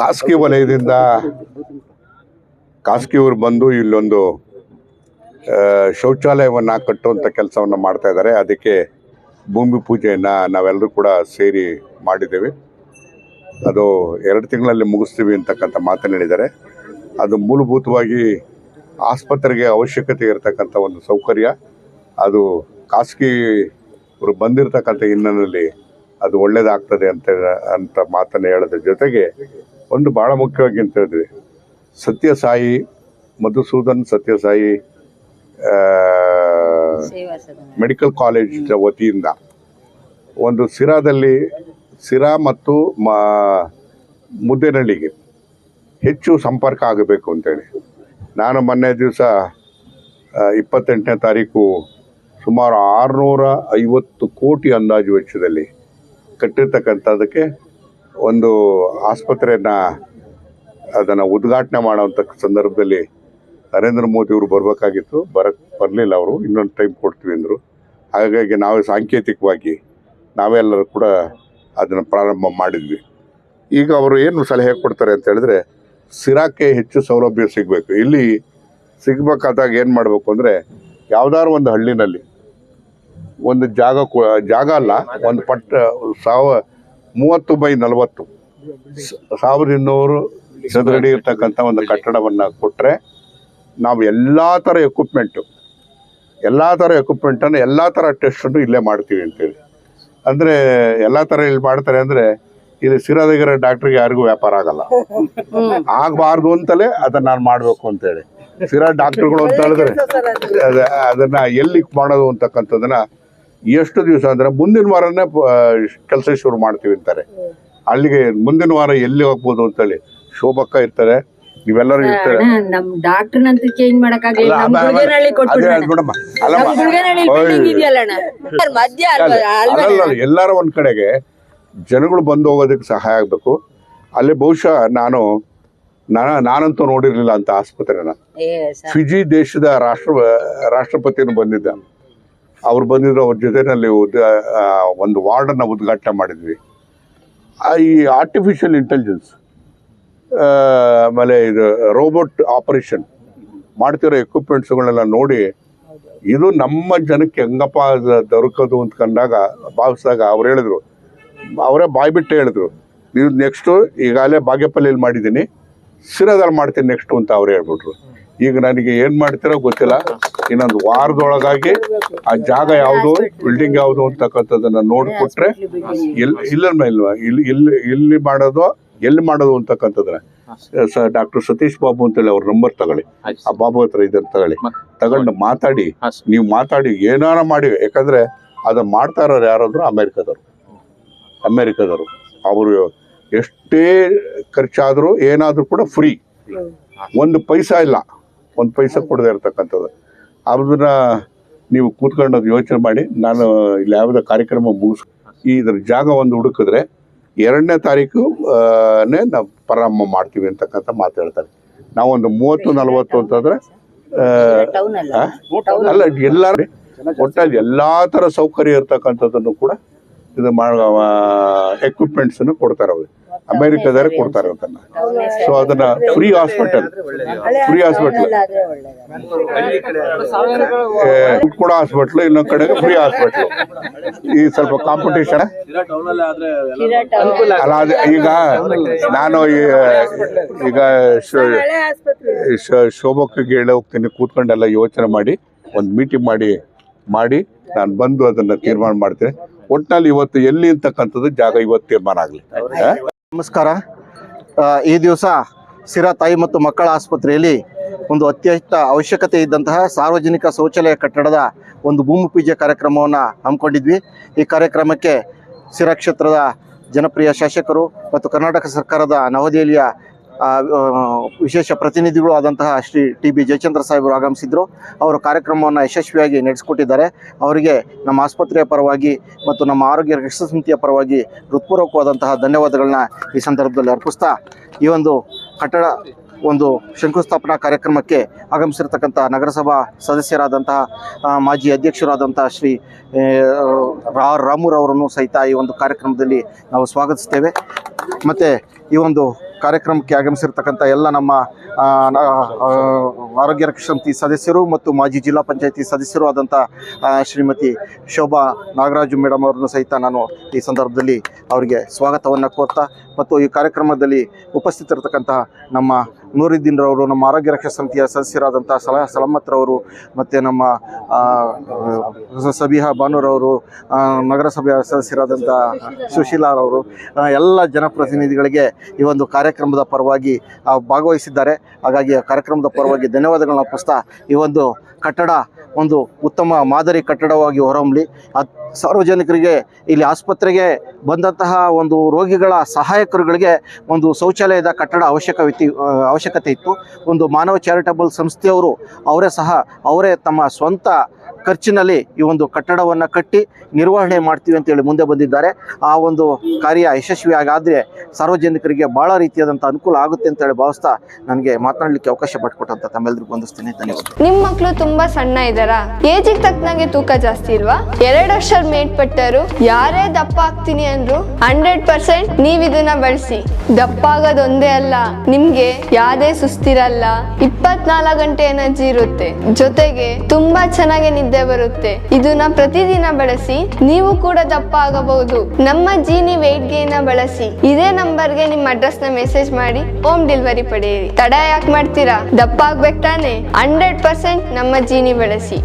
ಖಾಸಗಿ ವಲಯದಿಂದ ಖಾಸಗಿಯವರು ಬಂದು ಇಲ್ಲೊಂದು ಶೌಚಾಲಯವನ್ನು ಕಟ್ಟುವಂಥ ಕೆಲಸವನ್ನು ಮಾಡ್ತಾ ಇದ್ದಾರೆ. ಅದಕ್ಕೆ ಭೂಮಿ ಪೂಜೆಯನ್ನು ನಾವೆಲ್ಲರೂ ಕೂಡ ಸೇರಿ ಮಾಡಿದ್ದೇವೆ. ಅದು ಎರಡು ತಿಂಗಳಲ್ಲಿ ಮುಗಿಸ್ತೀವಿ ಅಂತಕ್ಕಂಥ ಮಾತನ್ನು ಹೇಳಿದ್ದಾರೆ. ಅದು ಮೂಲಭೂತವಾಗಿ ಆಸ್ಪತ್ರೆಗೆ ಅವಶ್ಯಕತೆ ಇರತಕ್ಕಂಥ ಒಂದು ಸೌಕರ್ಯ. ಅದು ಖಾಸಗಿ ಅವರು ಬಂದಿರತಕ್ಕಂಥ ಹಿನ್ನೆಲೆಯಲ್ಲಿ ಅದು ಒಳ್ಳೆಯದಾಗ್ತದೆ ಅಂತ ಅಂತ ಮಾತನ್ನು ಹೇಳೋದ್ರ ಜೊತೆಗೆ ಒಂದು ಭಾಳ ಮುಖ್ಯವಾಗಿ ಅಂತ ಹೇಳಿದ್ವಿ ಸತ್ಯಸಾಯಿ ಮಧುಸೂದನ್ ಸತ್ಯಸಾಯಿ ಮೆಡಿಕಲ್ ಕಾಲೇಜ್ ವತಿಯಿಂದ ಒಂದು ಸಿರಾದಲ್ಲಿ ಸಿರಾ ಮತ್ತು ಮ ಮುದ್ದೇನಹಳ್ಳಿಗೆ ಹೆಚ್ಚು ಸಂಪರ್ಕ ಆಗಬೇಕು ಅಂತೇಳಿ ನಾನು ಮೊನ್ನೆ ದಿವಸ ಇಪ್ಪತ್ತೆಂಟನೇ ತಾರೀಕು ಸುಮಾರು ಆರುನೂರ ಐವತ್ತು ಕೋಟಿ ಅಂದಾಜು ವೆಚ್ಚದಲ್ಲಿ ಕಟ್ಟಿರ್ತಕ್ಕಂಥದ್ದಕ್ಕೆ ಒಂದು ಆಸ್ಪತ್ರೆಯನ್ನು ಅದನ್ನು ಉದ್ಘಾಟನೆ ಮಾಡುವಂಥ ಸಂದರ್ಭದಲ್ಲಿ ನರೇಂದ್ರ ಮೋದಿ ಅವರು ಬರಬೇಕಾಗಿತ್ತು. ಬರಕ್ಕೆ ಬರಲಿಲ್ಲ ಅವರು. ಇನ್ನೊಂದು ಟೈಮ್ ಕೊಡ್ತೀವಿ ಅಂದರು. ಹಾಗಾಗಿ ನಾವು ಸಾಂಕೇತಿಕವಾಗಿ ನಾವೆಲ್ಲರೂ ಕೂಡ ಅದನ್ನು ಪ್ರಾರಂಭ ಮಾಡಿದ್ವಿ. ಈಗ ಅವರು ಏನು ಸಲಹೆ ಕೊಡ್ತಾರೆ ಅಂತ ಹೇಳಿದ್ರೆ ಸಿರಾಕ್ಕೆ ಹೆಚ್ಚು ಸೌಲಭ್ಯ ಸಿಗಬೇಕು. ಇಲ್ಲಿ ಸಿಗಬೇಕಾದಾಗ ಏನು ಮಾಡಬೇಕು ಅಂದರೆ ಯಾವ್ದಾದ್ರು ಒಂದು ಹಳ್ಳಿನಲ್ಲಿ ಒಂದು ಜಾಗ ಜಾಗ ಅಲ್ಲ, ಒಂದು ಪಟ್ಟ, ಸಾವ ಮೂವತ್ತು ಬೈ ನಲವತ್ತು. ಸಾವಿರದ ಇನ್ನೂರು ಚದರಡಿ ಇರ್ತಕ್ಕಂಥ ಒಂದು ಕಟ್ಟಡವನ್ನು ಕೊಟ್ಟರೆ ನಾವು ಎಲ್ಲ ಥರ ಎಕ್ವಿಪ್ಮೆಂಟು ಎಲ್ಲ ಥರ ಎಕ್ವಿಪ್ಮೆಂಟನ್ನು ಎಲ್ಲ ಥರ ಟೆಸ್ಟನ್ನು ಇಲ್ಲೇ ಮಾಡ್ತೀವಿ ಅಂತೇಳಿ. ಅಂದರೆ ಎಲ್ಲ ಥರ ಇಲ್ಲಿ ಮಾಡ್ತಾರೆ ಅಂದರೆ ಇಲ್ಲಿ ಸಿರಾದಗಿರ ಡಾಕ್ಟ್ರಿಗೆ ಯಾರಿಗೂ ವ್ಯಾಪಾರ ಆಗಲ್ಲ. ಆಗಬಾರ್ದು ಅಂತಲೇ ಅದನ್ನು ನಾನು ಮಾಡಬೇಕು ಅಂತೇಳಿ. ಸಿರಾ ಡಾಕ್ಟ್ರುಗಳು ಅಂತ ಹೇಳಿದ್ರೆ ಅದನ್ನು ಅದನ್ನ ಎಲ್ಲಿ ಮಾಡೋದು ಅಂತಕ್ಕಂಥದ್ದನ್ನ ಎಷ್ಟು ದಿವಸ ಅಂದ್ರೆ ಮುಂದಿನ ವಾರನೇ ಕೆಲಸ ಶುರು ಮಾಡ್ತೀವಿ ಅಂತಾರೆ. ಅಲ್ಲಿಗೆ ಮುಂದಿನ ವಾರ ಎಲ್ಲಿ ಹೋಗ್ಬೋದು ಅಂತೇಳಿ ಶೋಭಕ್ಕ ಇರ್ತಾರೆ. ನೀವೆಲ್ಲರೂ ಇರ್ತಾರೆ. ನಮ್ ಚೇಂಜ್ ಅಲ್ವಾ? ಅಲ್ಲಲ್ಲ ಎಲ್ಲಾರ ಒಂದ್ ಕಡೆಗೆ ಜನಗಳು ಬಂದು ಹೋಗೋದಕ್ಕೆ ಸಹಾಯ ಆಗಬೇಕು. ಅಲ್ಲಿ ಬಹುಶಃ ನಾನು ನಾನ ನಾನಂತೂ ನೋಡಿರ್ಲಿಲ್ಲ ಅಂತ ಆಸ್ಪತ್ರೆನ. ಫಿಜಿ ದೇಶದ ರಾಷ್ಟ್ರ ರಾಷ್ಟ್ರಪತಿಯನ್ನು ಬಂದಿದ್ದ ಅವ್ರು ಬಂದಿದ್ರು ಅವ್ರ ಜೊತೆಯಲ್ಲಿ ಉದ್ ಒಂದು ವಾರ್ಡನ್ನು ಉದ್ಘಾಟನೆ ಮಾಡಿದ್ವಿ. ಈ ಆರ್ಟಿಫಿಷಿಯಲ್ ಇಂಟೆಲಿಜೆನ್ಸ್ ಆಮೇಲೆ ಇದು ರೋಬೋಟ್ ಆಪರೇಷನ್ ಮಾಡ್ತಿರೋ ಎಕ್ವಿಪ್ಮೆಂಟ್ಸ್ಗಳನ್ನೆಲ್ಲ ನೋಡಿ ಇದು ನಮ್ಮ ಜನಕ್ಕೆ ಹೆಂಗಪ್ಪ ದೊರಕೋದು ಅಂತ ಕಂಡಾಗ, ಭಾವಿಸಿದಾಗ ಅವ್ರು ಹೇಳಿದ್ರು. ಅವರೇ ಬಾಯ್ಬಿಟ್ಟು ಹೇಳಿದ್ರು. ನೀವು ನೆಕ್ಸ್ಟು ಈಗಾಗಲೇ ಬಾಗೇಪಲ್ಲಿಯಲ್ಲಿ ಮಾಡಿದ್ದೀನಿ ಸಿರದಲ್ಲಿ ಮಾಡ್ತೀನಿ ನೆಕ್ಸ್ಟು ಅಂತ ಅವ್ರು ಹೇಳ್ಬಿಟ್ರು. ಈಗ ನನಗೆ ಏನು ಮಾಡ್ತೀರೋ ಗೊತ್ತಿಲ್ಲ. ಇನ್ನೊಂದು ವಾರದೊಳಗಾಗಿ ಆ ಜಾಗ ಯಾವುದು ಬಿಲ್ಡಿಂಗ್ ಯಾವುದು ಅಂತಕ್ಕಂಥದ್ದನ್ನ ನೋಡ್ಕೊಟ್ರೆ ಎಲ್ಲಿ ಇಲ್ಲ ಇಲ್ವಾ? ಇಲ್ಲಿ ಇಲ್ಲಿ ಇಲ್ಲಿ ಮಾಡೋದು ಎಲ್ಲಿ ಮಾಡೋದು ಅಂತಕ್ಕಂಥದ್ರ ಸ ಡಾಕ್ಟರ್ ಸತೀಶ್ ಬಾಬು ಅಂತೇಳಿ ಅವ್ರ ನಂಬರ್ ತಗೊಳ್ಳಿ. ಆ ಬಾಬು ಹತ್ರ ಇದನ್ನ ತಗೊಳ್ಳಿ. ತಗೊಂಡು ಮಾತಾಡಿ. ನೀವು ಮಾತಾಡಿ ಏನಾರ ಮಾಡಿ. ಯಾಕಂದ್ರೆ ಅದನ್ನ ಮಾಡ್ತಾ ಇರೋರು ಯಾರಾದ್ರು ಅಮೇರಿಕದವರು. ಅಮೇರಿಕದವರು. ಅವರು ಎಷ್ಟೇ ಖರ್ಚಾದರೂ ಏನಾದರೂ ಕೂಡ ಫ್ರೀ ಒಂದು ಪೈಸಾ ಇಲ್ಲ. ಒಂದು ಪೈಸೆ ಕೊಡದೇ ಇರ್ತಕ್ಕಂಥದ್ದು. ಅದನ್ನ ನೀವು ಕೂತ್ಕೊಂಡು ಅದು ಯೋಚನೆ ಮಾಡಿ ನಾನು ಇಲ್ಲಿ ಯಾವುದೋ ಕಾರ್ಯಕ್ರಮ ಮುಗಿಸ್ ಈ ಇದ್ರ ಜಾಗ ಒಂದು ಹುಡುಕಿದ್ರೆ ಎರಡನೇ ತಾರೀಕು ನೇ ನಾವು ಪ್ರಾರಂಭ ಮಾಡ್ತೀವಿ ಅಂತಕ್ಕಂಥ ಮಾತು ಹೇಳ್ತಾರೆ. ನಾವೊಂದು ಮೂವತ್ತು ನಲವತ್ತು ಅಂತಂದ್ರೆ ಅಲ್ಲ? ಎಲ್ಲ ಒಟ್ಟಾಗಿ ಥರ ಎಲ್ಲಾ ತರ ಸೌಕರ್ಯ ಇರ್ತಕ್ಕಂಥದ್ದನ್ನು ಕೂಡ ಇದು ಎಕ್ವಿಪ್ಮೆಂಟ್ಸ್ ಅನ್ನು ಕೊಡ್ತಾರೆ ಅವ್ರು. ಅಮೆರಿಕದವರೇ ಕೊಡ್ತಾರೆ ಅದನ್ನ. ಸೊ ಅದನ್ನ ಫ್ರೀ ಹಾಸ್ಪಿಟಲ್ ಫ್ರೀ ಹಾಸ್ಪಿಟಲ್ ಕೂಡ ಹಾಸ್ಪಿಟ್ಲ್ ಇನ್ನೊಂದ್ ಕಡೆಗೆ ಫ್ರೀ ಹಾಸ್ಪಿಟ್ಲ್ ಈ ಸ್ವಲ್ಪ ಕಾಂಪಿಟೇಷನ್ ಅಲ್ಲ ಅದು ಈಗ ನಾನು ಈಗ ಶೋಭಕ್ಕೆ ಹೇಳಿ ಹೋಗ್ತೀನಿ ಕೂತ್ಕೊಂಡೆಲ್ಲ ಯೋಚನೆ ಮಾಡಿ ಒಂದು ಮೀಟಿಂಗ್ ಮಾಡಿ ಮಾಡಿ ನಾನು ಬಂದು ಅದನ್ನ ತೀರ್ಮಾನ ಮಾಡ್ತೀನಿ. ಒಟ್ಟಿನಲ್ಲಿ ಇವತ್ತು ಎಲ್ಲಿ ಅಂತಕ್ಕಂಥದ್ದು ಜಾಗ ಇವತ್ತು ತೀರ್ಮಾನ ಆಗಲಿ. ನಮಸ್ಕಾರ. ಈ ದಿವಸ ಸಿರಾ ತಾಯಿ ಮತ್ತು ಮಕ್ಕಳ ಆಸ್ಪತ್ರೆಯಲ್ಲಿ ಒಂದು ಅತ್ಯಂತ ಅವಶ್ಯಕತೆ ಇದ್ದಂತಹ ಸಾರ್ವಜನಿಕ ಶೌಚಾಲಯ ಕಟ್ಟಡದ ಒಂದು ಭೂಮಿ ಪೂಜೆ ಕಾರ್ಯಕ್ರಮವನ್ನು ಹಮ್ಮಿಕೊಂಡಿದ್ವಿ. ಈ ಕಾರ್ಯಕ್ರಮಕ್ಕೆ ಸಿರಾ ಕ್ಷೇತ್ರದ ಜನಪ್ರಿಯ ಶಾಸಕರು ಮತ್ತು ಕರ್ನಾಟಕ ಸರ್ಕಾರದ ನವದೆಹಲಿಯ ವಿಶೇಷ ಪ್ರತಿನಿಧಿಗಳು ಆದಂತಹ ಶ್ರೀ ಟಿ ಬಿ ಜಯಚಂದ್ರ ಸಾಹೇಬರು ಆಗಮಿಸಿದ್ರು. ಅವರು ಕಾರ್ಯಕ್ರಮವನ್ನು ಯಶಸ್ವಿಯಾಗಿ ನಡೆಸಿಕೊಟ್ಟಿದ್ದಾರೆ. ಅವರಿಗೆ ನಮ್ಮ ಆಸ್ಪತ್ರೆಯ ಪರವಾಗಿ ಮತ್ತು ನಮ್ಮ ಆರೋಗ್ಯ ರಕ್ಷಣಾ ಸಮಿತಿಯ ಪರವಾಗಿ ಹೃತ್ಪೂರ್ವಕವಾದಂತಹ ಧನ್ಯವಾದಗಳನ್ನ ಈ ಸಂದರ್ಭದಲ್ಲಿ ಅರ್ಪಿಸ್ತಾ ಈ ಒಂದು ಕಟ್ಟಡ ಒಂದು ಶಂಕುಸ್ಥಾಪನಾ ಕಾರ್ಯಕ್ರಮಕ್ಕೆ ಆಗಮಿಸಿರ್ತಕ್ಕಂಥ ನಗರಸಭಾ ಸದಸ್ಯರಾದಂತಹ ಮಾಜಿ ಅಧ್ಯಕ್ಷರಾದಂತಹ ಶ್ರೀ ಆರ್ ರಾಮುರವರನ್ನು ಸಹಿತ ಈ ಒಂದು ಕಾರ್ಯಕ್ರಮದಲ್ಲಿ ನಾವು ಸ್ವಾಗತಿಸ್ತೇವೆ. ಮತ್ತು ಈ ಒಂದು ಕಾರ್ಯಕ್ರಮಕ್ಕೆ ಆಗಮಿಸಿರ್ತಕ್ಕಂಥ ಎಲ್ಲ ನಮ್ಮ ಆರೋಗ್ಯ ರಕ್ಷಣಾ ಸಮಿತಿ ಸದಸ್ಯರು ಮತ್ತು ಮಾಜಿ ಜಿಲ್ಲಾ ಪಂಚಾಯತಿ ಸದಸ್ಯರು ಆದಂಥ ಶ್ರೀಮತಿ ಶೋಭಾ ನಾಗರಾಜು ಮೇಡಮ್ ಅವರನ್ನು ಸಹಿತ ನಾನು ಈ ಸಂದರ್ಭದಲ್ಲಿ ಅವರಿಗೆ ಸ್ವಾಗತವನ್ನು ಕೋರ್ತಾ ಮತ್ತು ಈ ಕಾರ್ಯಕ್ರಮದಲ್ಲಿ ಉಪಸ್ಥಿತರಿರ್ತಕ್ಕಂತಹ ನಮ್ಮ ನೂರುದ್ದೀನ್ ರವರು ನಮ್ಮ ಆರೋಗ್ಯ ರಕ್ಷಾ ಸಮಿತಿಯ ಸದಸ್ಯರಾದಂಥ ಸಲ ಸಲಮತ್ರವರು ಮತ್ತು ನಮ್ಮ ಸಬಿಹ ಬಾನೂರವರು ನಗರಸಭೆಯ ಸದಸ್ಯರಾದಂಥ ಸುಶೀಲಾರವರು ರವರು ಎಲ್ಲ ಜನಪ್ರತಿನಿಧಿಗಳಿಗೆ ಈ ಒಂದು ಕಾರ್ಯಕ್ರಮದ ಪರವಾಗಿ ಭಾಗವಹಿಸಿದ್ದಾರೆ. ಹಾಗಾಗಿ ಕಾರ್ಯಕ್ರಮದ ಪರವಾಗಿ ಧನ್ಯವಾದಗಳನ್ನ ಅರ್ಪಿಸ್ತಾ ಈ ಒಂದು ಕಟ್ಟಡ ಒಂದು ಉತ್ತಮ ಮಾದರಿ ಕಟ್ಟಡವಾಗಿ ಹೊರಹೊಮ್ಮಲಿ. ಆ ಸಾರ್ವಜನಿಕರಿಗೆ, ಇಲ್ಲಿ ಆಸ್ಪತ್ರೆಗೆ ಬಂದಂತಹ ಒಂದು ರೋಗಿಗಳ ಸಹಾಯಕರುಗಳಿಗೆ ಒಂದು ಶೌಚಾಲಯದ ಕಟ್ಟಡ ಅವಶ್ಯಕವಿತ್ತು ಅವಶ್ಯಕತೆ ಇತ್ತು. ಒಂದು ಮಾನವ ಚಾರಿಟಬಲ್ ಸಂಸ್ಥೆಯವರು ಅವರೇ ಸಹ ಅವರೇ ತಮ್ಮ ಸ್ವಂತ ಖರ್ಚಿನಲ್ಲಿ ಈ ಒಂದು ಕಟ್ಟಡವನ್ನು ಕಟ್ಟಿ ನಿರ್ವಹಣೆ ಮಾಡ್ತೀವಿ ಅಂತೇಳಿ ಮುಂದೆ ಬಂದಿದ್ದಾರೆ. ಆ ಒಂದು ಕಾರ್ಯ ಯಶಸ್ವಿ ಆಗಾದರೆ ಸಾರ್ವಜನಿಕರಿಗೆ ಭಾಳ ರೀತಿಯಾದಂಥ ಅನುಕೂಲ ಆಗುತ್ತೆ ಅಂತೇಳಿ ಭಾವಿಸ್ತಾ ನನಗೆ ಮಾತನಾಡಲಿಕ್ಕೆ ಅವಕಾಶ ಪಟ್ಕೊಟ್ಟಂತ ತಮ್ಮೆಲ್ಲರಿಗೂ ವಂದಿಸ್ತೀನಿ ಧನ್ಯವಾದ ನಿಮ್ಮ ಮಕ್ಕಳು ತುಂಬಾ ಸಣ್ಣ ಇದ್ದಾರಾ? ಏಜಿಗೆ ತಕ್ಕನಾಗೆ ತೂಕ ಜಾಸ್ತಿ ಇಲ್ವಾ? ಎರಡು ವರ್ಷ ಮೇಟ್ಪಟ್ಟರು ಯಾರೇ ದಪ್ಪ ಆಗ್ತೀನಿ ಅಂದ್ರು ಹಂಡ್ರೆಡ್ ಪರ್ಸೆಂಟ್ ನೀವ್ ಇದನ್ನ ಬಳಸಿ. ದಪ್ಪ ಆಗೋದೊಂದೇ ಅಲ್ಲ, ನಿಮ್ಗೆ ಯಾವ್ದೇ ಸುಸ್ತಿರಲ್ಲ. ಇಪ್ಪತ್ನಾಲ್ಕು ಗಂಟೆ ಎನರ್ಜಿ ಇರುತ್ತೆ. ಜೊತೆಗೆ ತುಂಬಾ ಚೆನ್ನಾಗಿ ಬರುತ್ತೆ. ಇದನ್ನ ಪ್ರತಿದಿನ ಬಳಸಿ ನೀವು ಕೂಡ ದಪ್ಪ ಆಗಬಹುದು ನಮ್ಮ ಜೀನಿ ವೆಯ್ಟ್ ಗೇನ್ ಬಳಸಿ ಇದೇ ನಂಬರ್ಗೆ ನಿಮ್ಮ ಅಡ್ರೆಸ್ನ ಮೆಸೇಜ್ ಮಾಡಿ ಹೋಮ್ ಡೆಲಿವರಿ ಪಡೆಯಿರಿ. ತಡ ಯಾಕೆ ಮಾಡ್ತೀರಾ? ದಪ್ಪ ಆಗ್ಬೇಕು ತಾನೆ? ಹಂಡ್ರೆಡ್ ಪರ್ಸೆಂಟ್ ನಮ್ಮ ಜೀನಿ ಬಳಸಿ.